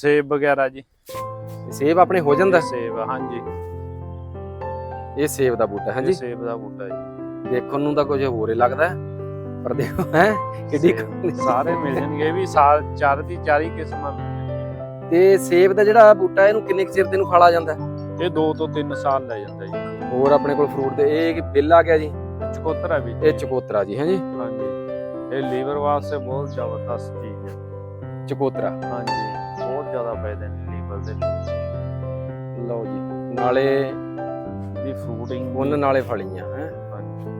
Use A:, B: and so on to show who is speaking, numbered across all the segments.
A: ਸੇਬ ਵਗੈਰਾ ਜੀ।
B: ਸੇਬ ਆਪਣੇ ਹੋ ਜਾਂਦਾ?
A: ਸੇਬ ਹਾਂਜੀ।
B: ਇਹ ਸੇਬ ਦਾ ਬੂਟਾ ਹੈ
A: ਇਹ
B: ਜੀ
A: ਸੇਬ ਦਾ ਬੂਟਾ ਜੀ।
B: ਦੇਖਣ ਨੂੰ ਤਾਂ ਕੁਝ ਹੋਰ ਹੀ ਲੱਗਦਾ ਪਰ ਦੇਖੋ ਹੈ ਕਿੱਡੀ
A: ਸਾਰੇ ਮਿਲ ਜਾਣਗੇ ਇਹ ਵੀ ਸਾਲ ਚਾਰ ਦੀ ਚਾਰੀ ਕਿਸਮਾਂ।
B: ਤੇ ਸੇਬ ਦਾ ਜਿਹੜਾ ਬੂਟਾ ਇਹਨੂੰ ਕਿੰਨੇ ਚਿਰ ਦੇ ਨੂੰ ਆ ਜਾਂਦਾ?
A: ਇਹ 2 ਤੋਂ 3 ਸਾਲ ਲੈ ਜਾਂਦਾ ਜੀ।
B: ਹੋਰ ਆਪਣੇ ਕੋਲ ਫਰੂਟ ਦੇ ਇਹ ਕਿ ਬਿੱਲ ਆ ਗਿਆ ਜੀ?
A: ਚਕੋਤਰਾ ਵੀ।
B: ਇਹ ਚਕੋਤਰਾ ਜੀ ਹੈ ਜੀ?
A: ਹਾਂਜੀ। ਇਹ ਲੀਵਰ ਵਾਸਤੇ ਬਹੁਤ ਜ਼ਬਰਦਸਤ ਚੀਜ਼ ਹੈ।
B: ਚਕੋਤਰਾ।
A: ਹਾਂਜੀ। ਬਹੁਤ ਜ਼ਿਆਦਾ ਫਾਇਦੇ ਨੇ ਲੀਵਰ ਦੇ
B: ਲਓ ਜੀ ਨਾਲੇ
A: ਦੀ ਫਰੂਟਿੰਗ
B: ਉਨ ਨਾਲੇ ਫਲੀਆਂ ਹੈ?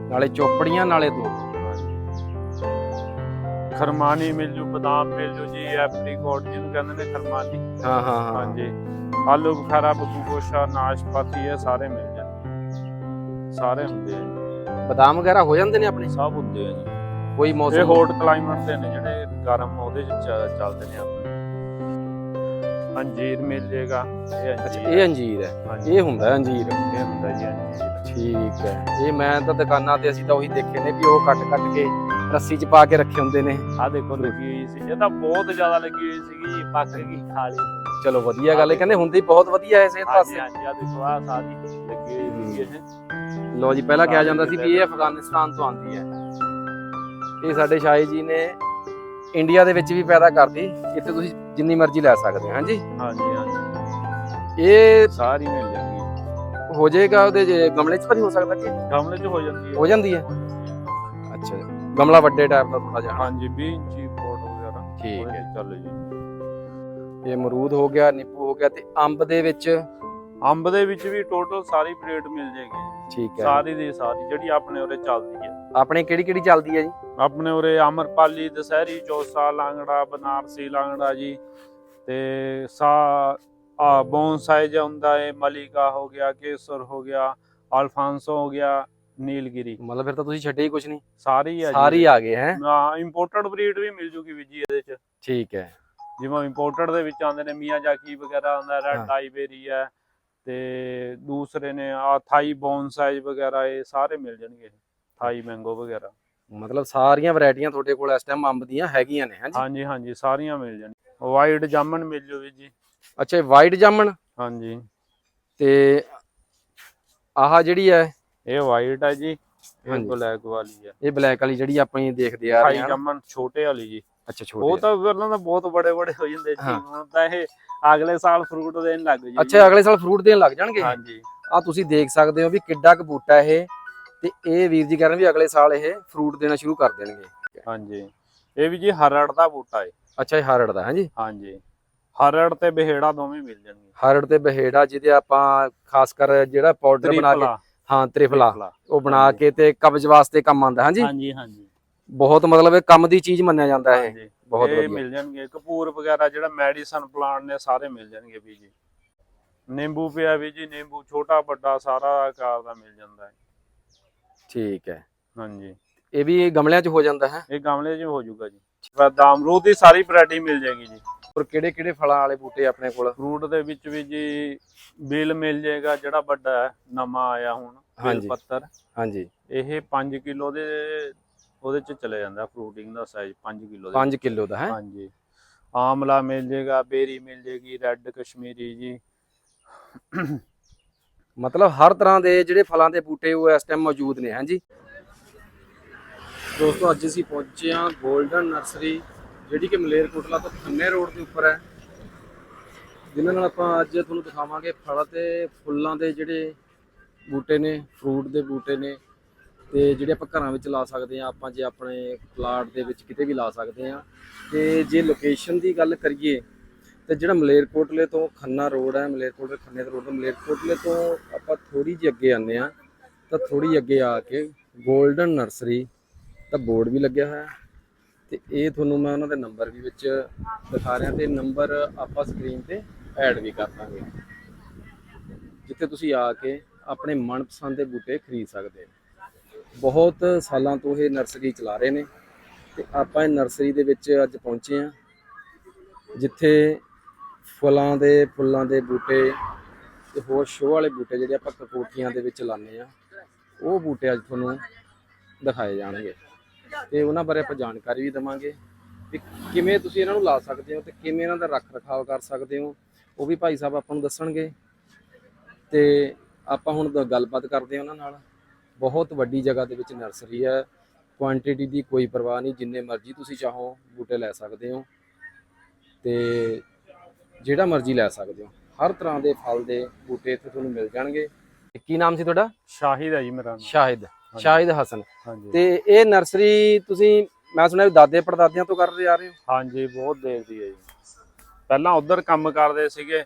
B: ਨਾਲੇ ਚੋਪੜੀਆਂ ਨਾਲੇ ਦੋ
A: ਖਰਮਾਨੀ ਮਿਲ ਜੂ ਬਦਾਮ ਮਿਲ ਜੂ ਜੀ ਐਪਰੀਕੋਟ ਜਿਹਨੂੰ ਕਹਿੰਦੇ ਨੇ ਖਰਮਾਨੀ।
B: ਹਾਂ ਹਾਂ ਹਾਂ।
A: ਹਾਂਜੀ। ਆਲੂ ਬੁਖਾਰਾ ਬਗੂਗੋਸ਼ਾ ਨਾਸ਼ਪਾਤੀ ਇਹ ਸਾਰੇ ਮਿਲ ਜਾਂਦੇ ਸਾਰੇ ਹੁੰਦੇ ਆ ਜੀ।
B: ਬਦਾਮ ਵਗੈਰਾ ਹੋ ਜਾਂਦੇ ਨੇ ਆਪਣੇ?
A: ਸਭ ਹੁੰਦੇ ਆ ਜੀ।
B: ਕੋਈ
A: ਇਹ
B: ਮੌਸਮ
A: ਹੌਟ ਕਲਾਈਮੇਟ ਦੇ ਨੇ ਜਿਹੜੇ ਗਰਮ ਉਹਦੇ ਚ ਚ- ਚੱਲਦੇ ਨੇ ਆਪਣੇ। ਅੰਜੀਰ ਮਿਲ ਜੇਗਾ। ਇਹ
B: ਅੱਛਾ
A: ਅੰਜੀਰ
B: ਇਹ ਅੰਜੀਰ ਹੈ। ਇਹ ਹੁੰਦਾ ਅੰਜੀਰ?
A: ਇਹ ਹੁੰਦਾ ਜੀ ਅੰਜੀਰ।
B: ਠੀਕ ਹੈ। ਇਹ ਮੈਂ ਤਾਂ ਦੁਕਾਨਾਂ ਤੇ ਅਸੀਂ ਤਾਂ ਉਹੀ ਦੇਖੇ ਨੇ ਕਿ ਉਹ ਕੱਟ ਕੱਟ ਕੇ ਰੱਸੀ 'ਚ ਪਾ ਕੇ ਰੱਖੇ ਹੁੰਦੇ ਨੇ।
A: ਆ ਦੇਖੋ ਲੱਗੀ ਹੋਈ ਸੀ। ਇਹ ਤਾਂ ਬਹੁਤ ਜ਼ਿਆਦਾ ਲੱਗੀ ਹੋਈ ਸੀਗੀ ਪੱਕ ਗਈ ਖਾ ਲਈ
B: ਚਲੋ ਵਧੀਆ ਗੱਲ ਹੈ। ਕਹਿੰਦੇ ਹੁੰਦੀ ਬਹੁਤ ਵਧੀਆ ਹੈ ਸਿਹਤ ਵਾਸਤੇ।
A: ਹਾਂਜੀ ਆ ਦੇਖੋ ਆ ਸਾਰੀ ਲੱਗੀ ਹੋਈ ਸੀ ਇਹ।
B: ਲੋ ਜੀ ਪਹਿਲਾਂ ਕਿਹਾ ਜਾਂਦਾ ਸੀ ਵੀ ਇਹ ਅਫਗਾਨਿਸਤਾਨ ਤੋਂ ਆਉਂਦੀ ਹੈ। ਇਹ ਸਾਡੇ ਸ਼ਾਹੀ ਜੀ ਨੇ ਇੰਡੀਆ ਦੇ ਵਿੱਚ ਵੀ ਪੈਦਾ ਕਰਦੀ ਇੱਥੇ ਤੁਸੀਂ ਜਿੰਨੀ ਮਰਜ਼ੀ ਲੈ ਸਕਦੇ ਹੋ ਹਾਂਜੀ?
A: ਹਾਂਜੀ ਹਾਂਜੀ।
B: ਇਹ
A: ਸਾਰੀ ਮਿਲ ਜਾਂਦੀ
B: ਹੋ। ਜਾਏਗਾ ਉਹਦੇ ਜੇ ਗਮਲੇ 'ਚ ਨਹੀਂ ਹੋ ਸਕਦਾ ਕਿ?
A: ਗਮਲੇ 'ਚ ਹੋ ਜਾਂਦੀ ਹੈ।
B: ਹੋ ਜਾਂਦੀ ਹੈ? ਅੱਛਾ ਜੀ। ਗਮਲਾ ਵੱਡੇ ਟਾਈਪ ਦਾ ਥੋੜਾ ਜਿਹਾ
A: ਹਾਂਜੀ 20 ਇੰਚੀ ਪੋਟ ਵਗੈਰਾ
B: ਠੀਕ
A: ਉਹਦੇ ਚ ਚੱਲ ਜੀ।
B: ਇਹ ਅਮਰੂਦ ਹੋ ਗਿਆ ਨਿੰਬੂ ਹੋ ਗਿਆ ਤੇ ਅੰਬ ਦੇ ਵਿੱਚ?
A: ਅੰਬ ਦੇ ਵਿੱਚ ਵੀ ਟੋਟਲ ਸਾਰੀ ਬ੍ਰੇਡ ਮਿਲ ਜਾਏਗੀ
B: ਠੀਕ ਹੈ।
A: ਸਾਰੀ ਦੀ ਸਾਰੀ ਜਿਹੜੀ ਆਪਣੇ ਉਰੇ ਚੱਲਦੀ ਹੈ।
B: ਆਪਣੇ ਕਿਹੜੀ ਕਿਹੜੀ ਚੱਲਦੀ ਹੈ ਜੀ?
A: ਆਪਣੇ ਉਰੇ ਅਮਰਪਾਲੀ ਦਸਹਿਰੀ ਚੌਸਾ ਲਾਂਗੜਾ ਬਨਾਰਸੀ ਲਾਂਗੜਾ ਜੀ। ਤੇ ਸਾ ਆ ਬੌਨਸਾਈ ਜਿਹਾ ਹੁੰਦਾ ਹੈ ਮਲਿਕਾ ਹੋ ਗਿਆ ਕੇਸਰ ਹੋ ਗਿਆ ਅਲਫਾਂਸੋ ਹੋ ਗਿਆ ਨੀਲਗਿਰੀ।
B: ਮਤਲਬ ਫਿਰ ਤਾਂ ਤੁਸੀਂ ਛੱਡੇ ਹੀ ਕੁਝ ਨਹੀਂ।
A: ਸਾਰੀ ਹੈ
B: ਸਾਰੀ ਆ ਗਏ ਹੈ?
A: ਇੰਪੋਰਟਡ ਬਰੀਡ ਵੀ ਮਿਲ ਜੂਗੀ ਵੀ ਜੀ ਇਹਦੇ ਚ।
B: ਠੀਕ ਹੈ।
A: ਜਿਵੇਂ ਇੰਪੋਰਟਡ ਦੇ ਵਿੱਚ ਆਉਂਦੇ ਨੇ ਮੀਆਂ ਜਾਕੀ ਵਗੈਰਾ ਆਉਂਦਾ ਰੈਡ
B: ਹਾਂ।
A: ਆਈਬੇਰੀ ਹੈ। ਤੇ ਦੂਸਰੇ ਨੇ ਆ ਥਾਈ ਬੌਨਸਾਈ ਵਗੈਰਾ ਇਹ ਸਾਰੇ ਮਿਲ ਜਾਣਗੇ। ਥਾਈ ਮੈਂਗੋ ਵਗੈਰਾ।
B: ਮਤਲਬ ਸਾਰੀਆਂ ਵੈਰਾਈਟੀਆਂ ਤੁਹਾਡੇ ਕੋਲ ਇਸ ਟਾਈਮ ਅੰਬ ਦੀਆਂ ਹੈਗੀਆਂ ਨੇ ਹਾਂਜੀ?
A: ਹਾਂਜੀ ਹਾਂਜੀ ਸਾਰੀਆਂ ਮਿਲ ਜਾਣਗੀਆਂ। ਵਾਈਟ ਜਾਮਨ ਮਿਲ ਜੂ ਵੀ ਜੀ।
B: ਅੱਛਾ ਵਾਈਟ ਜਾਮਣ?
A: ਹਾਂਜੀ।
B: ਤੇ ਆਹ ਜਿਹੜੀ ਹੈ?
A: ਇਹ ਵਾਈਟ ਹੈ ਜੀ ਇਹ। ਬਲੈਕ ਵਾਲੀ ਹੈ
B: ਇਹ ਬਲੈਕ ਵਾਲੀ ਜਿਹੜੀ ਆਪਣੀ ਦੇਖਦੇ ਆ ਰਹੇ ਹਾਂ
A: ਜਾਮਨ ਛੋਟੇ ਵਾਲੀ ਜੀ।
B: ਅੱਛਾ
A: ਉਹ
B: ਛੋਟੇ
A: ਤਾਂ ਪਹਿਲਾਂ ਤਾਂ ਬਹੁਤ ਬੜੇ ਬੜੇ ਹੋ ਜਾਂਦੇ ਜੀ। ਹੁਣ ਤਾਂ ਇਹ ਅਗਲੇ ਸਾਲ ਫਰੂਟ ਦੇਣ ਲੱਗ ਜੀ
B: ਅੱਛਾ ਅਗਲੇ ਸਾਲ ਫਰੂਟ ਦੇਣ ਲੱਗ ਜਾਣਗੇ?
A: ਹਾਂਜੀ।
B: ਆ ਤੁਸੀਂ ਦੇਖ ਸਕਦੇ ਹੋ ਵੀ ਕਿੱਡਾ ਕੁ ਬੂਟਾ ਇਹ। ਤੇ ਇਹ ਵੀਰ ਜੀ ਕਹਿ ਰਹੇ ਵੀ ਅਗਲੇ ਸਾਲ ਇਹ ਫਰੂਟ ਦੇਣਾ ਸ਼ੁਰੂ ਕਰ ਦੇਣਗੇ।
A: ਹਾਂਜੀ। ਇਹ ਵੀ ਜੀ ਹਰੜ ਦਾ ਬੂਟਾ ਹੈ
B: ਅੱਛਾ ਇਹ ਹਰੜ ਦਾ ਹਾਂਜੀ।
A: ਹਾਂਜੀ। ਹਰੜ ਤੇ ਬਿਹੇੜਾ ਦੋਵੇਂ ਮਿਲ ਜਾਣਗੇ।
B: ਹਰੜ ਤੇ ਬਹੇੜਾ ਜਿਹਦੇ ਆਪਾਂ ਖਾਸ ਕਰ ਜਿਹੜਾ ਪਾਊਡਰ ਬਣਾ ਕੇ ਹਾਂ ਤ੍ਰਿਫਲਾ। ਉਹ ਬਣਾ। ਕੇ ਤੇ ਕਬਜ਼ ਵਾਸਤੇ ਕੰਮ ਆਉਂਦਾ ਹਾਂਜੀ।
A: ਹਾਂਜੀ ਹਾਂਜੀ।
B: ਬਹੁਤ ਮਤਲਬ ਇਹ ਕੰਮ ਦੀ ਚੀਜ਼ ਮੰਨਿਆ ਜਾਂਦਾ ਹੈ ਬਹੁਤ
A: ਇਹ
B: ਵਧੀਆ।
A: ਮਿਲ ਜਾਣਗੇ। ਕਪੂਰ ਵਗੈਰਾ ਜਿਹੜਾ ਮੈਡੀਸਨ ਪਲਾਂਟ ਨੇ ਸਾਰੇ ਮਿਲ ਜਾਣਗੇ ਵੀ ਜੀ। ਨਿੰਬੂ ਪਿਆ ਵੀ ਜੀ ਨਿੰਬੂ ਛੋਟਾ ਵੱਡਾ ਸਾਰਾ ਆਕਾਰ ਦਾ ਮਿਲ ਜਾਂਦਾ ਹੈ।
B: ਠੀਕ ਹੈ।
A: ਹਾਂਜੀ।
B: ਇਹ ਵੀ ਗਮਲਿਆਂ 'ਚ ਹੋ ਜਾਂਦਾ ਹੈ?
A: ਇਹ ਗਮਲੇ 'ਚ ਹੋ ਜਾਊਗਾ ਜੀ। ਅਮਰੂਦ ਦੀ ਸਾਰੀ ਵੈਰਾਈਟੀ ਮਿਲ ਜਾਏਗੀ ਜੀ।
B: ਔਰ ਕਿਹੜੇ ਕਿਹੜੇ ਫਲਾਂ ਵਾਲੇ ਬੂਟੇ ਆਪਣੇ ਕੋਲ?
A: ਫਰੂਟ ਦੇ ਵਿੱਚ ਵੀ ਜੀ ਬੇਲ ਮਿਲ ਜਾਏਗਾ ਜਿਹੜਾ ਵੱਡਾ ਹੈ ਨਵਾਂ ਆਇਆ ਹੁਣ ਬੇਲ। ਪੱਤਰ।
B: ਹਾਂਜੀ।
A: ਇਹ 5 ਕਿਲੋ ਦੇ ਉਹਦੇ ਚ ਚਲੇ ਜਾਂਦਾ ਫਰੂਟਿੰਗ ਦਾ ਸਾਈਜ਼ 5 ਕਿਲੋ
B: 5 ਕਿਲੋ ਦਾ ਹੈ?
A: ਹਾਂਜੀ। ਆਮਲਾ ਮਿਲ ਜਾਏਗਾ ਬੇਰੀ ਮਿਲ ਜਾਏਗੀ ਰੈੱਡ ਕਸ਼ਮੀਰੀ ਜੀ।
B: ਮਤਲਬ ਹਰ ਤਰ੍ਹਾਂ ਦੇ ਜਿਹੜੇ ਫਲਾਂ ਦੇ ਬੂਟੇ ਉਹ ਇਸ ਟਾਈਮ ਮੌਜੂਦ ਨੇ, ਹਾਂਜੀ? ਦੋਸਤੋ, ਅੱਜ ਅਸੀਂ ਪਹੁੰਚੇ ਹਾਂ 골ਡਨ ਨਰਸਰੀ ਜਿਹੜੀ ਕਿ ਮਲੇਰਕੋਟਲਾ ਤੋਂ ਖੰਨੇ ਰੋਡ ਦੇ ਉੱਪਰ ਹੈ। ਜਿਨ੍ਹਾਂ ਨਾਲ ਆਪਾਂ ਅੱਜ ਤੁਹਾਨੂੰ ਦਿਖਾਵਾਂਗੇ ਫਲ ਤੇ ਫੁੱਲਾਂ ਦੇ ਜਿਹੜੇ ਬੂਟੇ ਨੇ ਫਰੂਟ ਦੇ ਬੂਟੇ ਨੇ, ਤੇ ਜਿਹੜੇ ਆਪਾਂ ਘਰਾਂ ਵਿੱਚ ਲਾ ਸਕਦੇ ਹਾਂ, ਆਪਾਂ ਜੇ ਆਪਣੇ ਪਲਾਟ ਦੇ ਵਿੱਚ ਕਿਤੇ ਵੀ ਲਾ ਸਕਦੇ ਹਾਂ। ਤੇ ਜੇ ਲੋਕੇਸ਼ਨ ਦੀ ਗੱਲ ਕਰੀਏ ਤੇ ਜਿਹੜਾ ਮਲੇਰਕੋਟਲੇ ਤੋਂ ਖੰਨਾ ਰੋਡ ਹੈ, ਮਲੇਰਕੋਟਲੇ ਖੰਨੇ ਦਾ ਰੋਡ ਮਲੇਰਕੋਟਲੇ ਤੋਂ ਆਪਾਂ ਥੋੜੀ ਜਿਹੀ ਅੱਗੇ ਆਉਂਦੇ ਆ ਤਾਂ ਥੋੜੀ ਅੱਗੇ ਆ ਕੇ 골ਡਨ ਨਰਸਰੀ ਦਾ ਬੋਰਡ ਵੀ ਲੱਗਿਆ ਹੋਇਆ ਹੈ ਤੇ ਇਹ ਤੁਹਾਨੂੰ ਮੈਂ ਉਹਨਾਂ ਦੇ ਨੰਬਰ ਵੀ ਵਿੱਚ ਦਿਖਾ ਰਿਹਾ ਤੇ ਨੰਬਰ ਆਪਾਂ ਸਕਰੀਨ ਤੇ ਐਡ ਵੀ ਕਰ ਦਾਂਗੇ। ਜਿੱਥੇ ਤੁਸੀਂ ਆ ਕੇ ਆਪਣੇ ਮਨਪਸੰਦ ਦੇ ਬੂਟੇ ਖਰੀਦ ਸਕਦੇ ਹੋ। ਬਹੁਤ ਸਾਲਾਂ ਤੋਂ ਇਹ ਨਰਸਰੀ ਚਲਾ ਰਹੇ ਨੇ ਤੇ ਆਪਾਂ ਇਹ ਨਰਸਰੀ ਦੇ ਵਿੱਚ ਅੱਜ ਪਹੁੰਚੇ ਹਾਂ, ਜਿੱਥੇ ਫਲਾਂ ਦੇ, ਫੁੱਲਾਂ ਦੇ ਬੂਟੇ ਤੇ ਹੋਰ ਸ਼ੋਅ ਵਾਲੇ ਬੂਟੇ ਜਿਹੜੇ ਆਪਾਂ ਕਪੂਰਥੀਆਂ ਦੇ ਵਿੱਚ ਲਾਉਂਦੇ ਆ ਉਹ ਬੂਟੇ ਅੱਜ ਤੁਹਾਨੂੰ ਦਿਖਾਏ ਜਾਣਗੇ। ਤੇ ਉਹਨਾਂ ਬਾਰੇ ਆਪਾਂ ਜਾਣਕਾਰੀ ਵੀ ਦਵਾਂਗੇ ਵੀ ਕਿਵੇਂ ਤੁਸੀਂ ਇਹਨਾਂ ਨੂੰ ਲਾ ਸਕਦੇ ਹੋ ਤੇ ਕਿਵੇਂ ਇਹਨਾਂ ਦਾ ਰੱਖ ਰਖਾਵ ਕਰ ਸਕਦੇ ਹੋ, ਉਹ ਵੀ ਭਾਈ ਸਾਹਿਬ ਆਪਾਂ ਨੂੰ ਦੱਸਣਗੇ। ਤੇ ਆਪਾਂ ਹੁਣ ਦ- ਗੱਲਬਾਤ ਕਰਦੇ ਹਾਂ ਉਹਨਾਂ ਨਾਲ। ਬਹੁਤ ਵੱਡੀ ਜਗ੍ਹਾ ਦੇ ਵਿੱਚ ਨਰਸਰੀ ਹੈ ਕੁਆਂਟੀਟੀ ਦੀ ਕੋਈ ਪਰਵਾਹ ਨਹੀਂ, ਜਿੰਨੇ ਮਰਜ਼ੀ ਤੁਸੀਂ ਚਾਹੋ ਬੂਟੇ ਲੈ ਸਕਦੇ ਹੋ। ਤੇ ਜਿਹੜਾ ਮਰਜ਼ੀ ਲੈ ਸਕਦੇ ਹੋ। ਹਰ ਤਰ੍ਹਾਂ ਦੇ ਫਲ ਦੇ ਬੂਟੇ ਇੱਥੇ ਤੁਹਾਨੂੰ ਮਿਲ ਜਾਣਗੇ। ਤੇ ਕੀ ਨਾਮ ਸੀ ਤੁਹਾਡਾ?
A: ਸ਼ਾਹਿਦ ਹੈ ਜੀ ਮੇਰਾ ਨਾਮ।
B: ਸ਼ਾਹਿਦ। ਸ਼ਾਹਿਦ ਹਸਨ।
A: ਹਾਂਜੀ।
B: ਤੇ ਇਹ ਨਰਸਰੀ ਤੁਸੀਂ ਮੈਂ ਸੁਣਿਆ ਦਾਦੇ ਪੜਦਾਦਿਆਂ ਤੋਂ ਕਰਦੇ ਆ ਰਹੇ ਹੋ?
A: ਹਾਂਜੀ ਬਹੁਤ ਦੇਰ ਦੀ ਹੈ ਜੀ। ਪਹਿਲਾਂ ਉਧਰ ਕੰਮ ਕਰਦੇ ਸੀਗੇ।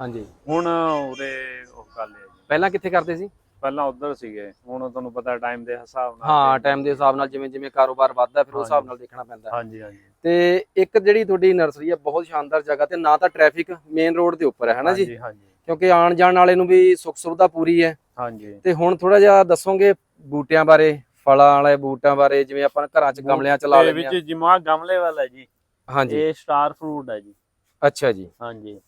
B: ਹਾਂਜੀ।
A: ਹੁਣ ਉਰੇ ਉਹ ਕਰ ਲਿਆ ਜੀ।
B: ਪਹਿਲਾਂ ਕਿੱਥੇ ਕਰਦੇ ਸੀ?
A: ਪਹਿਲਾਂ ਉਧਰ ਸੀਗੇ ਹੁਣ ਤੁਹਾਨੂੰ ਪਤਾ ਟਾਈਮ ਦੇ ਹਿਸਾਬ ਨਾਲ
B: ਹਾਂ ਟਾਈਮ ਦੇ ਹਿਸਾਬ ਨਾਲ ਜਿਵੇਂ ਜਿਵੇਂ ਕਾਰੋਬਾਰ ਵੱਧਦਾ ਫਿਰ ਉਸ ਹਿਸਾਬ। ਨਾਲ ਦੇਖਣਾ ਪੈਂਦਾ।
A: ਹਾਂਜੀ ਹਾਂਜੀ।
B: ਤੇ ਇੱਕ ਜਿਹੜੀ ਤੁਹਾਡੀ ਨਰਸਰੀ ਹੈ ਬਹੁਤ ਸ਼ਾਨਦਾਰ ਜਗ੍ਹਾ ਤੇ ਨਾ ਤਾਂ ਟ੍ਰੈਫਿਕ ਮੇਨ ਰੋਡ ਦੇ ਉੱਪਰ ਹੈ ਹਨਾ ਜੀ?
A: ਹਾਂਜੀ ਹਾਂਜੀ।
B: ਕਿਉਂਕਿ ਆਉਣ ਜਾਣ ਵਾਲੇ ਨੂੰ ਵੀ ਸੁੱਖ ਸੁਵਿਧਾ ਪੂਰੀ ਹੈ।
A: ਹਾਂਜੀ।
B: ਤੇ ਹੁਣ ਥੋੜਾ ਜਿਹਾ ਦੱਸੋਗੇ ਬੂਟਿਆਂ ਬਾਰੇ ਫਲਾਂ ਵਾਲੇ ਬੂਟਿਆਂ ਬਾਰੇ ਜਿਵੇਂ ਆਪਾਂ ਘਰਾਂ 'ਚ ਗਮਲਿਆਂ 'ਚ ਲਾ ਲੈਂਦੇ
A: ਵਿੱਚ
B: ਹਾਂ
A: ਜਿਮਾ ਗਮਲੇ ਵਾਲਾ ਜੀ
B: ਹਾਂਜੀ।
A: ਇਹ ਸਟਾਰ ਫਰੂਟ ਹੈ ਜੀ।
B: ਅੱਛਾ ਜੀ।
A: ਹਾਂਜੀ।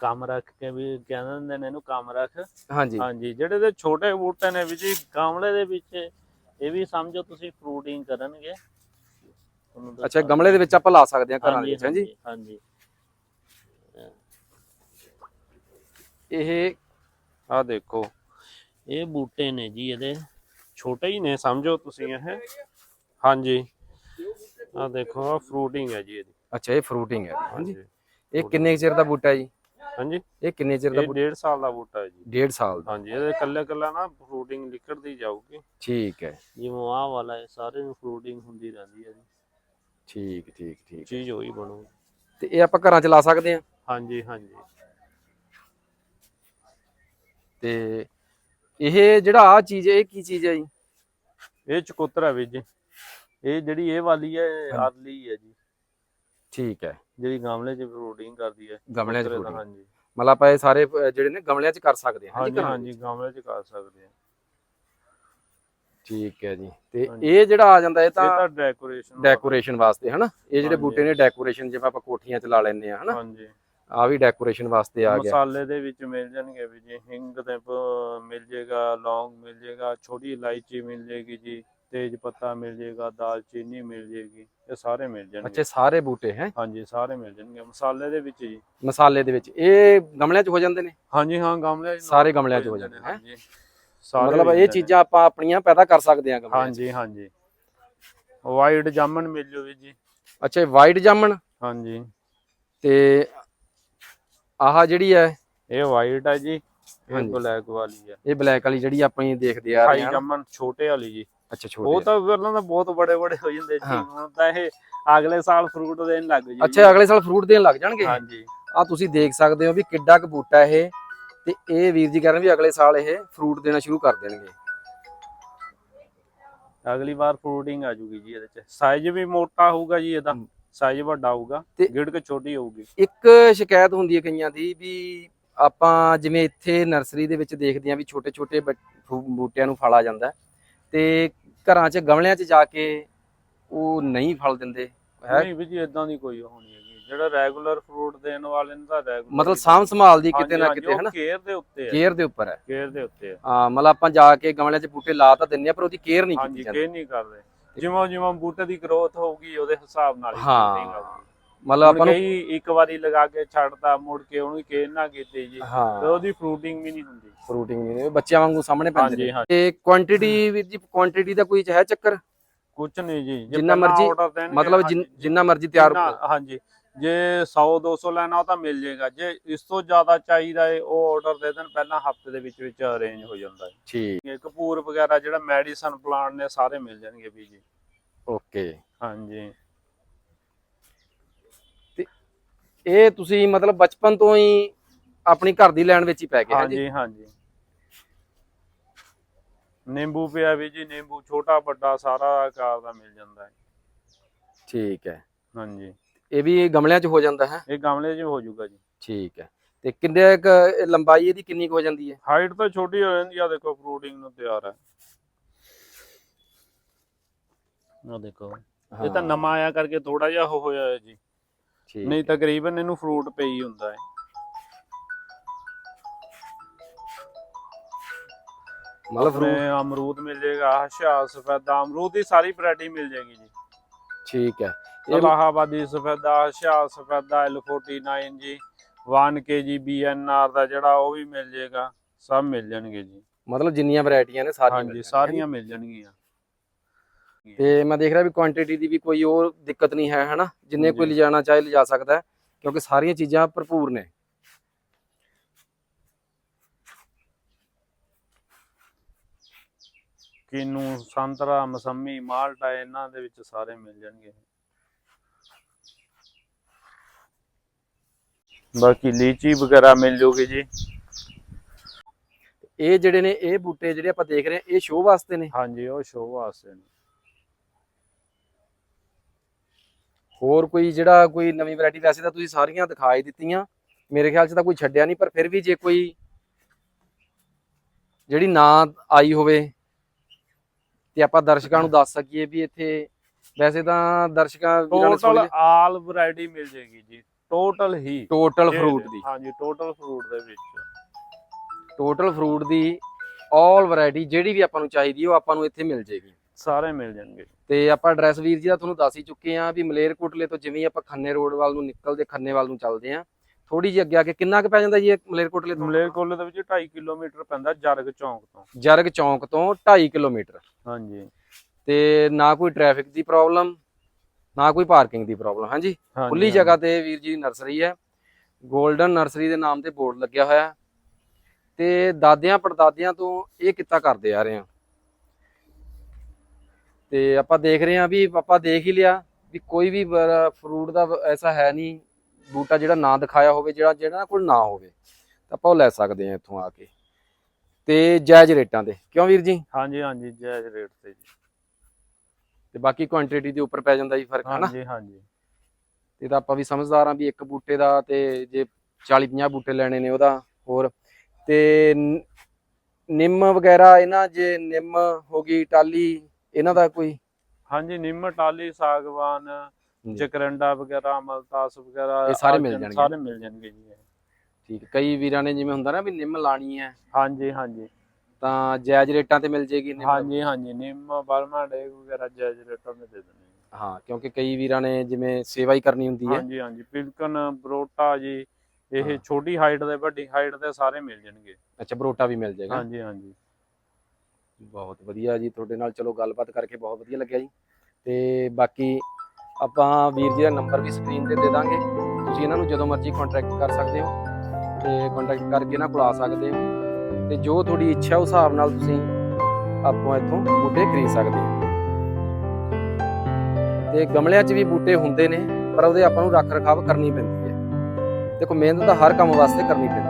A: ਕੰਮ ਰੱਖ ਕੇ ਵੀ ਕਹਿੰਦੇ ਹੁੰਦੇ ਨੇ ਇਹਨੂੰ ਕੰਮ ਰੱਖ।
B: ਹਾਂਜੀ।
A: ਹਾਂਜੀ ਜਿਹੜੇ ਦੇ ਛੋਟੇ ਬੂਟੇ ਨੇ ਵੀ ਜੀ ਗਮਲੇ ਦੇ ਵਿੱਚ ਇਹ ਵੀ ਸਮਝੋ ਤੁਸੀਂ ਫਰੂਟਿੰਗ ਕਰਨਗੇ। ਤੁਹਾਨੂੰ
B: ਅੱਛਾ। ਗਮਲੇ ਦੇ ਵਿੱਚ ਆਪਾਂ ਲਾ ਸਕਦੇ ਹਾਂ ਘਰਾਂ ਦੇ ਵਿੱਚ ਹਾਂਜੀ
A: ਹਾਂਜੀ
B: ਇਹ
A: ਆ ਦੇਖੋ। ਇਹ ਬੂਟੇ ਨੇ ਜੀ ਇਹਦੇ ਛੋਟੇ ਹੀ ਨੇ ਸਮਝੋ ਤੁਸੀਂ ਇਹ। ਹਾਂਜੀ ਆ ਦੇਖੋ ਆ ਫਰੂਟਿੰਗ ਹੈ ਜੀ ਇਹਦੀ।
B: ਅੱਛਾ ਇਹ ਫਰੂਟਿੰਗ ਹੈ। ਹਾਂਜੀ।
A: ਹਾਂਜੀ
B: ਇਹ ਕਿੰਨੇ ਕੁ ਚਿਰ ਦਾ ਬੂਟਾ ਹੈ ਜੀ?
A: ਹਾਂਜੀ।
B: ਇਹ ਕਿੰਨੇ ਚਿਰ ਦਾ
A: ਇਹ
B: ਬੂਟਾ
A: ਡੇਢ ਸਾਲ ਦਾ ਬੂਟਾ ਹੈ ਜੀ।
B: ਡੇਢ ਸਾਲ ਦਾ।
A: ਹਾਂਜੀ ਇਹਦੇ ਕੱਲੇ ਕੱਲਾ ਨਾ ਫਰੂਟਿੰਗ ਨਿਕਲਦੀ ਜਾਊਗੀ।
B: ਠੀਕ ਹੈ।
A: ਜਿਵੇਂ ਆਹ ਵਾਲਾ ਹੈ ਸਾਰੇ ਨੂੰ ਫਰੂਟਿੰਗ ਹੁੰਦੀ ਰਹਿੰਦੀ ਹੈ ਜੀ।
B: ਠੀਕ ਠੀਕ ਠੀਕ
A: ਚੀਜ਼ ਹੋਈ ਬਣੂ।
B: ਤੇ ਇਹ ਆਪਾਂ ਘਰਾਂ 'ਚ ਲਾ ਸਕਦੇ ਹਾਂ?
A: ਹਾਂਜੀ ਹਾਂਜੀ।
B: ਤੇ ਇਹ ਜਿਹੜਾ ਆ ਚੀਜ਼ ਇਹ ਕੀ ਚੀਜ਼ ਹੈ ਜੀ?
A: ਇਹ ਚਕੋਤਰ ਜੀ। ਇਹ ਜਿਹੜੀ ਇਹ ਵਾਲੀ ਹੈ। ਅਰਲੀ ਹੈ ਜੀ।
B: ਠੀਕ ਹੈ।
A: ਜਿਹੜੀ ਗਮਲੇ 'ਚ ਫਰੂਟਿੰਗ ਕਰਦੀ ਹੈ
B: ਗਮਲਿਆਂ 'ਚ fruiting।
A: ਹਾਂਜੀ।
B: ਮਤਲਬ ਆਪਾਂ ਇਹ ਸਾਰੇ ਜਿਹੜੇ ਨੇ ਗਮਲਿਆਂ 'ਚ ਕਰ ਸਕਦੇ ਹਾਂ
A: ਹਾਂਜੀ ਹਾਂਜੀ? ਗਮਲੇ 'ਚ ਕਰ ਸਕਦੇ ਆ
B: ਠੀਕ ਹੈ ਜੀ। ਤੇ
A: ਹਾਂਜੀ।
B: ਇਹ ਜਿਹੜਾ ਆ ਜਾਂਦਾ ਇਹ
A: ਇਹ
B: ਤਾਂ
A: ਤਾਂ ਡੈਕੋਰੇਸ਼ਨ
B: ਡੈਕੋਰੇਸ਼ਨ ਵਾਸਤੇ ਹਨਾ? ਇਹ ਜਿਹੜੇ। ਬੂਟੇ ਨੇ ਡੈਕੋਰੇਸ਼ਨ ਜਿਵੇਂ ਆਪਾਂ ਕੋਠੀਆਂ 'ਚ ਲਾ ਲੈਂਦੇ ਆ ਹਨਾ?
A: ਹਾਂਜੀ।
B: ਆ ਵੀ ਡੈਕੋਰੇਸ਼ਨ ਵਾਸਤੇ ਆ ਗਿਆ।
A: ਮਸਾਲੇ ਦੇ ਵਿੱਚ ਮਿਲ ਜਾਣਗੇ ਵੀ ਜੀ ਹਿੰਗ ਤੇ ਪ- ਮਿਲ ਜੇਗਾ ਲੌਂਗ ਮਿਲ ਜੇਗਾ ਛੋਟੀ ਇਲਾਇਚੀ ਮਿਲ ਜੇਗੀ ਜੀ। ਤੇਜ ਪੱਤਾ ਮਿਲ ਜੇਗਾ ਦਾਲਚੀਨੀ ਮਿਲ ਜੇਗੀ ਇਹ ਸਾਰੇ ਮਿਲ ਜਾਣਗੇ।
B: ਅੱਛਾ ਸਾਰੇ ਬੂਟੇ ਹੈ?
A: ਹਾਂਜੀ ਸਾਰੇ ਮਿਲ ਜਾਣਗੇ। ਮਸਾਲੇ ਦੇ ਵਿੱਚ ਜੀ।
B: ਮਸਾਲੇ ਦੇ ਵਿੱਚ। ਇਹ ਗਮਲਿਆਂ 'ਚ ਹੋ ਜਾਂਦੇ ਨੇ?
A: ਹਾਂਜੀ ਹਾਂ ਗਮਲੇ 'ਚ
B: ਸਾਰੇ ਗਮਲਿਆਂ 'ਚ
A: ਹੋ ਜਾਂਦੇ
B: ਹੈਂ?
A: ਹਾਂਜੀ।
B: ਮਤਲਬ ਇਹ ਚੀਜ਼ਾਂ ਆਪਾਂ ਆਪਣੀਆਂ ਪੈਦਾ ਕਰ ਸਕਦੇ ਹਾਂ
A: ਨੇ।
B: ਗਮਲਿਆਂ 'ਚ।
A: ਹਾਂਜੀ ਹਾਂਜੀ। ਵਾਈਟ ਜਾਮਨ ਮਿਲ ਜੂ ਜੀ।
B: ਅੱਛਾ ਇਹ ਵਾਈਟ ਜਾਮਣ?
A: ਹਾਂਜੀ।
B: ਤੇ ਆਹ ਜਿਹੜੀ ਹੈ?
A: ਇਹ ਵਾਈਟ ਹੈ ਜੀ। ਇਹ। ਬਲੈਕ ਵਾਲੀ ਹੈ।
B: ਇਹ ਬਲੈਕ ਵਾਲੀ ਜਿਹੜੀ ਆਪਣੀ ਦੇਖਦੇ ਆ ਰਹੇ ਹਾਂ।
A: ਜਾਮਨ ਛੋਟੇ ਵਾਲੀ ਜੀ।
B: ਅੱਛਾ
A: ਉਹ
B: ਛੋਟੇ
A: ਤਾਂ ਪਹਿਲਾਂ ਤਾਂ ਬਹੁਤ ਬੜੇ ਬੜੇ ਹੋ ਜਾਂਦੇ ਸੀ। ਹੁਣ ਤਾਂ ਇਹ ਅਗਲੇ ਸਾਲ ਫਰੂਟ ਦੇਣ ਲੱਗ ਜੀ
B: ਅੱਛਾ ਅਗਲੇ ਸਾਲ ਫਰੂਟ ਦੇਣ ਲੱਗ ਜਾਣਗੇ
A: ਹਾਂਜੀ।
B: ਆ ਤੁਸੀਂ ਦੇਖ ਸਕਦੇ ਹੋ ਵੀ ਕਿੱਡਾ ਕੁ ਬੂਟਾ ਇਹ। ਤੇ ਇਹ ਵੀਰ ਜੀ ਕਹਿ ਰਹੇ ਵੀ ਅਗਲੇ ਸਾਲ ਇਹ ਫਰੂਟ ਦੇਣਾ ਸ਼ੁਰੂ ਕਰ ਦੇਣਗੇ।
A: ਅਗਲੀ ਵਾਰ ਫਰੂਟਿੰਗ ਆ ਜੂਗੀ ਜੀ ਇਹਦੇ ਚ। ਸਾਈਜ਼ ਵੀ ਮੋਟਾ ਹੋਊਗਾ ਜੀ ਇਹਦਾ। ਸਾਈਜ਼ ਵੱਡਾ ਹੋਊਗਾ। ਗਿੜਕ ਛੋਟੀ ਹੋਊਗੀ।
B: ਇੱਕ ਸ਼ਿਕਾਇਤ ਹੁੰਦੀ ਹੈ ਕਈਆਂ ਦੀ ਵੀ ਆਪਾਂ ਜਿਵੇਂ ਇੱਥੇ ਨਰਸਰੀ ਦੇ ਵਿੱਚ ਦੇਖਦੇ ਹਾਂ ਵੀ ਛੋਟੇ ਛੋਟੇ ਬੂਟਿਆਂ ਨੂੰ ਫਲ ਆ ਜਾਂਦਾ। ਤੇ ਘਰਾਂ 'ਚ ਗਮਲਿਆਂ 'ਚ ਜਾ ਕੇ ਉਹ ਨਹੀਂ ਫਲ ਦਿੰਦੇ ਹੈ?
A: ਨਹੀਂ ਵੀ ਜੀ ਇਦਾਂ ਦੀ ਕੋਈ ਨਹੀਂ ਹੈਗੀ। ਜਿਹੜਾ ਰੈਗੂਲਰ ਫਰੂਟ ਦੇਣ ਵਾਲੇ ਨੇ ਤਾਂ ਰੈਗੂਲਰ
B: ਮਤਲਬ ਸਾਂਭ ਸੰਭਾਲ ਦੀ ਕਿਤੇ ਨਾ ਕਿਤੇ ਹਨਾ?
A: ਕੇਅਰ ਦੇ ਉੱਤੇ ਹੈ
B: ਕੇਅਰ ਦੇ ਉੱਪਰ ਹੈ
A: ਕੇਅਰ ਦੇ ਉੱਤੇ ਹੈ
B: ਆ ਮਤਲਬ ਆਪਾਂ ਜਾ ਕੇ ਗਮਲਿਆਂ 'ਚ ਬੂਟੇ ਲਾ ਤਾਂ ਦਿੰਨੇ ਆ ਪਰ ਉਹਦੀ ਕੇਅਰ ਨਹੀਂ ਕੀਤੀ
A: ਹਾਂਜੀ
B: ਜਾਂਦੀ।
A: ਕੇਅਰ ਨਹੀਂ ਕਰਦੇ। ਜਿਵੇਂ ਜਿਵੇਂ ਬੂਟੇ ਦੀ ਗਰੋਥ ਹੋਊਗੀ ਉਹਦੇ ਹਿਸਾਬ ਨਾਲ ਹੀ
B: ਹਾਂ। ਮਤਲਬ ਆਪਾਂ ਨੂੰ
A: ਕਈ ਇੱਕ ਵਾਰੀ ਲਗਾ ਕੇ ਛੱਡਤਾ ਮੁੜ ਕੇ ਉਹਨੂੰ ਕੇਅਰ ਨਾ ਕੀਤੀ ਜੀ ਤੇ
B: ਹਾਂ
A: ਉਹਦੀ ਫਰੂਟਿੰਗ ਵੀ ਨਹੀਂ ਹੁੰਦੀ।
B: ਫਰੂਟਿੰਗ ਨਹੀਂ ਬੱਚਿਆਂ ਵਾਂਗੂ ਸਾਹਮਣੇ ਪੈਂਦੇ
A: ਹਾਂਜੀ
B: ਨੇ।
A: ਹਾਂ
B: ਤੇ ਕੁਆਂਟੀਟੀ ਵੀਰ ਜੀ ਕੁਆਂਟੀਟੀ ਦਾ ਕੋਈ ਹੈ ਚੱਕਰ?
A: ਕੁਝ ਨਹੀਂ ਜੀ ਜੇ
B: ਜਿੰਨਾ
A: ਪਹਿਲਾਂ
B: ਮਰਜ਼ੀ-
A: order ਦੇਣਗੇ,
B: ਮਤਲਬ
A: ਹਾਂਜੀ,
B: ਜਿੰਨ- ਮਰਜ਼ੀ ਤਿਆਰ
A: ਜਿੰਨਾ- ਹਾਂਜੀ ਜੇ 100 200 ਲੈਣਾ ਉਹ ਤਾਂ ਮਿਲ ਜਾਏਗਾ। ਜੇ ਇਸ ਤੋਂ ਜ਼ਿਆਦਾ ਚਾਹੀਦਾ ਹੈ ਉਹ ਆਰਡਰ ਦੇ ਦੇਣ ਪਹਿਲਾਂ ਹਫ਼ਤੇ ਦੇ ਵਿੱਚ ਵਿੱਚ ਅਰੇਂਜ ਹੋ ਜਾਂਦਾ ਹੈ
B: ਠੀਕ।
A: ਇਹ ਕਪੂਰ ਵਗੈਰਾ ਜਿਹੜਾ ਮੈਡੀਸਨ ਪਲਾਂਟ ਨੇ ਸਾਰੇ ਮਿਲ ਜਾਣਗੇ ਵੀ ਜੀ।
B: ਓਕੇ
A: ਹਾਂਜੀ।
B: ਇਹ ਤੁਸੀਂ ਮਤਲਬ ਬਚਪਨ ਤੋਂ ਹੀ ਆਪਣੀ ਘਰ ਦੀ ਲੈਣ ਵਿੱਚ ਹੀ ਪੈ ਗਏ ਹੈ ਜੀ।
A: ਹਾਂਜੀ ਹਾਂਜੀ। ਨਿੰਬੂ ਪਿਆ ਵੀ ਜੀ ਨਿੰਬੂ ਛੋਟਾ ਵੱਡਾ ਸਾਰਾ ਆਕਾਰ ਦਾ ਮਿਲ ਜਾਂਦਾ ਹੈ।
B: ਠੀਕ ਹੈ।
A: ਹਾਂਜੀ।
B: ਇਹ ਵੀ ਗਮਲਿਆਂ 'ਚ ਹੋ ਜਾਂਦਾ ਹੈ?
A: ਇਹ ਗਮਲੇ 'ਚ ਹੋ ਜਾਊਗਾ ਜੀ।
B: ਠੀਕ ਹੈ। ਤੇ ਕਿੰਨੇ ਕੁ ਲੰਬਾਈ ਇਹਦੀ ਕਿੰਨੀ ਕੁ ਹੋ ਜਾਂਦੀ ਹੈ?
A: ਹਾਈਟ ਤਾਂ ਛੋਟੀ ਹੋ ਜਾਂਦੀ ਆ ਦੇਖੋ ਫਰੂਟਿੰਗ ਨੂੰ ਤਿਆਰ ਹੈ। ਆ ਦੇਖੋ। ਇਹ ਤਾਂ ਨਵਾਂ ਆਇਆ ਕਰਕੇ ਥੋੜਾ ਜਿਹਾ ਉਹ ਹੋਇਆ ਹੈ ਜੀ।
B: ਠੀਕ
A: ਨਹੀਂ ਤਕਰੀਬਨ ਇਹਨੂੰ ਫਰੂਟ ਪਈ ਹੁੰਦਾ ਹੈ।
B: ਮਤਲਬ ਫਰੂਟ
A: ਅਮਰੂਦ ਮਿਲ ਜਾਏਗਾ ਹਸ਼ਾ ਸਫੈਦਾ ਅਮਰੂਦ ਦੀ ਸਾਰੀ ਵੈਰਾਈਟੀ ਮਿਲ ਜਾਏਗੀ ਜੀ।
B: ਠੀਕ ਹੈ।
A: ਇਲਾਹਾਬਾਦੀ ਸਫੈਦਾ ਸ਼ਾਹ ਸਫੈਦਾ L49 ਜੀ 1 kg BNR ਦਾ ਜਿਹੜਾ ਉਹ ਵੀ ਮਿਲ ਜੇਗਾ ਸਭ ਮਿਲ ਜਾਣਗੇ ਜੀ।
B: ਮਤਲਬ ਜਿੰਨੀਆਂ ਵੈਰਾਈਟੀਆਂ ਨੇ ਸਾਰੀਆਂ
A: ਹਾਂਜੀ। ਸਾਰੀਆਂ ਮਿਲ ਜਾਣਗੀਆਂ।
B: ਤੇ ਮੈਂ ਦੇਖ ਰਿਹਾ ਵੀ ਕੁਆਂਟੀਟੀ ਦੀ ਵੀ ਕੋਈ ਹੋਰ ਦਿੱਕਤ ਨਹੀਂ ਹੈ ਹਨਾ? ਜਿੰਨੇ ਕੋਈ। ਲਿਜਾਣਾ ਚਾਹੇ ਲਿਜਾ ਸਕਦਾ ਕਿਉਂਕਿ ਸਾਰੀਆਂ ਚੀਜ਼ਾਂ ਭਰਪੂਰ ਨੇ।
A: ਕਿਨੂੰ ਸੰਤਰਾ ਮਸੰਮੀ ਮਾਲਟਾ ਇਹਨਾਂ ਦੇ ਵਿੱਚ ਸਾਰੇ ਮਿਲ ਜਾਣਗੇ। ਬਾਕੀ ਲੀਚੀ ਵਗੈਰਾ ਮਿਲ ਜੂਗੀ ਜੀ।
B: ਇਹ ਜਿਹੜੇ ਨੇ ਇਹ ਬੂਟੇ ਜਿਹੜੇ ਆਪਾਂ ਦੇਖ ਰਹੇ ਹਾਂ ਇਹ ਸ਼ੋਅ ਵਾਸਤੇ ਨੇ?
A: ਹਾਂਜੀ ਉਹ ਸ਼ੋਅ ਵਾਸਤੇ ਨੇ।
B: ਹੋਰ ਕੋਈ ਜਿਹੜਾ ਕੋਈ ਨਵੀਂ ਵੈਰਾਈਟੀ ਵੈਸੇ ਤਾਂ ਤੁਸੀਂ ਸਾਰੀਆਂ ਦਿਖਾਈ ਦਿੱਤੀਆਂ। ਮੇਰੇ ਖਿਆਲ 'ਚ ਤਾਂ ਕੋਈ ਛੱਡਿਆ ਨਹੀਂ ਪਰ ਫਿਰ ਵੀ ਜੇ ਕੋਈ ਜਿਹੜੀ ਨਾ ਆਈ ਹੋਵੇ ਤੇ ਆਪਾਂ ਦਰਸ਼ਕਾਂ ਨੂੰ ਦੱਸ ਸਕੀਏ ਵੀ ਇੱਥੇ ਵੈਸੇ ਤਾਂ ਦਰਸ਼ਕਾਂ
A: ਟੋਟਲ ਆਲ ਵੈਰਾਈਟੀ ਮਿਲ ਜੇਗੀ ਜੀ। ਟੋਟਲ ਹੀ।
B: ਟੋਟਲ ਫਰੂਟ ਦੀ।
A: ਹਾਂਜੀ ਟੋਟਲ ਫਰੂਟ ਦੇ ਵਿੱਚ।
B: ਟੋਟਲ ਫਰੂਟ ਦੀ 올 ਵੈਰਾਈਟੀ ਜਿਹੜੀ ਵੀ ਆਪਾਂ ਨੂੰ ਚਾਹੀਦੀ ਉਹ ਆਪਾਂ ਨੂੰ ਇੱਥੇ ਮਿਲ ਜੇਗੀ
A: ਸਾਰੇ ਮਿਲ ਜਾਣਗੇ।
B: ਤੇ ਆਪਾਂ ਐਡਰੈਸ ਵੀਰ ਜੀ ਦਾ ਤੁਹਾਨੂੰ ਦੱਸ ਹੀ ਚੁੱਕੇ ਆ ਵੀ ਮਲੇਰਕੋਟਲੇ ਤੋਂ ਜਿਵੇਂ ਆਪਾਂ ਖੰਨੇ ਰੋਡ ਵੱਲ ਨੂੰ ਨਿਕਲਦੇ ਖੰਨੇ ਵੱਲ ਨੂੰ ਚੱਲਦੇ ਆ ਥੋੜੀ ਜਿਹੀ ਅੱਗੇ ਆ ਕੇ ਕਿੰਨਾ ਕੁ ਪੈ ਜਾਂਦਾ ਜੀ ਇਹ ਮਲੇਰਕੋਟਲੇ ਤੋਂ?
A: ਮਲੇਰਕੋਟਲੇ ਦੇ ਵਿੱਚ 2.5 ਕਿਲੋਮੀਟਰ ਪੈਂਦਾ ਜਰਗ ਚੌਂਕ ਤੋਂ।
B: ਜਰਗ ਚੌਂਕ ਤੋਂ 2.5 ਕਿਲੋਮੀਟਰ।
A: ਹਾਂਜੀ।
B: ਤੇ ਨਾ ਕੋਈ ਟ੍ਰੈਫਿਕ ਦੀ ਪ੍ਰੋਬਲਮ ਨਾ ਕੋਈ ਪਾਰਕਿੰਗ ਦੀ ਪ੍ਰੋਬਲਮ ਹਾਂਜੀ? ਖੁੱਲੀ। ਜਗ੍ਹਾ ਤੇ ਵੀਰ ਜੀ ਦੀ ਨਰਸਰੀ ਹੈ। 골ਡਨ ਨਰਸਰੀ ਦੇ ਨਾਮ ਤੇ ਬੋਰਡ ਲੱਗਿਆ ਹੋਇਆ। ਤੇ ਦਾਦਿਆਂ ਪੜਦਾਦਿਆਂ ਤੋਂ ਇਹ ਕਿੱਤਾ ਕਰਦੇ ਆ ਰਹੇ ਆ ਤੇ ਆਪਾਂ ਦੇਖ ਰਹੇ ਆ ਵੀ ਆਪਾਂ ਦੇਖ ਹੀ ਲਿਆ ਵੀ ਕੋਈ ਵੀ ਫਰੂਟ ਦਾ ਐਸਾ ਹੈ ਨਹੀਂ ਬੂਟਾ ਜਿਹੜਾ ਨਾ ਦਿਖਾਇਆ ਹੋਵੇ ਜਿਹੜਾ ਜਿਹੜਾ ਕੋਲ ਨਾ ਹੋਵੇ। ਤਾਂ ਆਪਾਂ ਉਹ ਲੈ ਸਕਦੇ ਆ ਇੱਥੋਂ ਆ ਕੇ। ਤੇ ਜਾਇਜ਼ ਰੇਟਾਂ ਤੇ। ਕਿਉਂ ਵੀਰ ਜੀ?
A: ਹਾਂਜੀ ਹਾਂਜੀ ਜਾਇਜ਼ ਰੇਟ ਤੇ ਜੀ।
B: ਤੇ ਬਾਕੀ ਕੁਆਂਟੀਟੀ ਦੇ ਉੱਪਰ ਪੈ ਜਾਂਦਾ ਜੀ ਫ਼ਰਕ ਹਨਾ?
A: ਹਾਂਜੀ ਹਾਂਜੀ।
B: ਤੇ ਤਾਂ ਆਪਾਂ ਵੀ ਸਮਝਦਾਰ ਆ ਵੀ ਇੱਕ ਬੂਟੇ ਦਾ ਤੇ ਜੇ 40 50 ਬੂਟੇ ਲੈਣੇ ਨੇ ਉਹਦਾ ਹੋਰ। ਤੇ ਨਿੰਮ ਵਗੈਰਾ ਇਹਨਾਂ ਜੇ ਨਿੰਮ ਹੋ ਗਈ ਟਾਲੀ ਇਹਨਾਂ ਦਾ ਕੋਈ
A: ਹਾਂਜੀ ਨਿੰਮ ਟਾਲੀ ਸਾਗਵਾਨ। ਜਕਰੰਡਾ ਵਗੈਰਾ ਮਲਤਾਸ ਵਗੈਰਾ
B: ਇਹ ਸਾਰੇ ਮਿਲ ਜਾਣਗੇ।
A: ਸਾਰੇ ਮਿਲ ਜਾਣਗੇ ਜੀ।
B: ਠੀਕ ਕਈ ਵੀਰਾਂ ਨੇ ਜਿਵੇਂ ਹੁੰਦਾ ਨਾ ਵੀ ਨਿੰਮ ਲਾਣੀ ਹੈ
A: ਹਾਂਜੀ ਹਾਂਜੀ
B: ਤਾਂ ਜਾਇਜ਼ ਰੇਟਾਂ ਤੇ ਮਿਲ ਜੇਗੀ ਨਿੰਮ
A: ਹਾਂਜੀ ਹਾਂਜੀ ਨਿੰਮ ਬਰਮਾ ਡੇਗ ਵਗੈਰਾ ਜਾਇਜ਼ ਰੇਟਾਂ ਤੇ ਦੇ ਦਿੰਦੇ।
B: ਹਾਂ ਕਿਉਂਕਿ ਕਈ ਵੀਰਾਂ ਨੇ ਜਿਵੇਂ ਸੇਵਾ ਹੀ ਕਰਨੀ ਹੁੰਦੀ ਹੈ
A: ਹਾਂਜੀ ਹਾਂਜੀ ਪਿਲਕਨ ਬਰੋਟਾ ਜੀ ਇਹ। ਛੋਟੀ ਹਾਈਟ ਦੇ ਵੱਡੀ ਹਾਈਟ ਦੇ ਸਾਰੇ ਮਿਲ ਜਾਣਗੇ
B: ਅੱਛਾ ਬਰੋਟਾ ਵੀ ਮਿਲ ਜਾਏਗਾ
A: ਹਾਂਜੀ ਹਾਂਜੀ
B: ਬਹੁਤ ਵਧੀਆ ਜੀ, ਤੁਹਾਡੇ ਨਾਲ ਚਲੋ ਗੱਲਬਾਤ ਕਰਕੇ ਬਹੁਤ ਵਧੀਆ ਲੱਗਿਆ ਜੀ। ਤੇ ਬਾਕੀ ਆਪਾਂ ਵੀਰ ਜੀ ਦਾ ਨੰਬਰ ਵੀ ਸਕਰੀਨ ਤੇ ਦੇ ਦਾਂਗੇ। ਤੁਸੀਂ ਇਹਨਾਂ ਨੂੰ ਜਦੋਂ ਮਰਜ਼ੀ ਕੰਟੈਕਟ ਕਰ ਸਕਦੇ ਹੋ। ਤੇ ਕੰਟੈਕਟ ਕਰਕੇ ਇਹਨਾਂ ਕੋਲ ਆ ਸਕਦੇ ਹੋ। ਤੇ ਜੋ ਤੁਹਾਡੀ ਇੱਛਾ ਉਸ ਹਿਸਾਬ ਨਾਲ ਤੁਸੀਂ ਆਪੋ ਇੱਥੋਂ ਬੂਟੇ ਖਰੀਦ ਸਕਦੇ ਹੋ। ਤੇ ਗਮਲਿਆਂ 'ਚ ਵੀ ਬੂਟੇ ਹੁੰਦੇ ਨੇ, ਪਰ ਉਹਦੇ ਆਪਾਂ ਨੂੰ ਰੱਖ ਰਖਾਵ ਕਰਨੀ ਪੈਂਦੀ ਹੈ। ਦੇਖੋ ਮਿਹਨਤ ਤਾਂ ਹਰ ਕੰਮ ਵਾਸਤੇ ਕਰਨੀ ਪੈਂਦੀ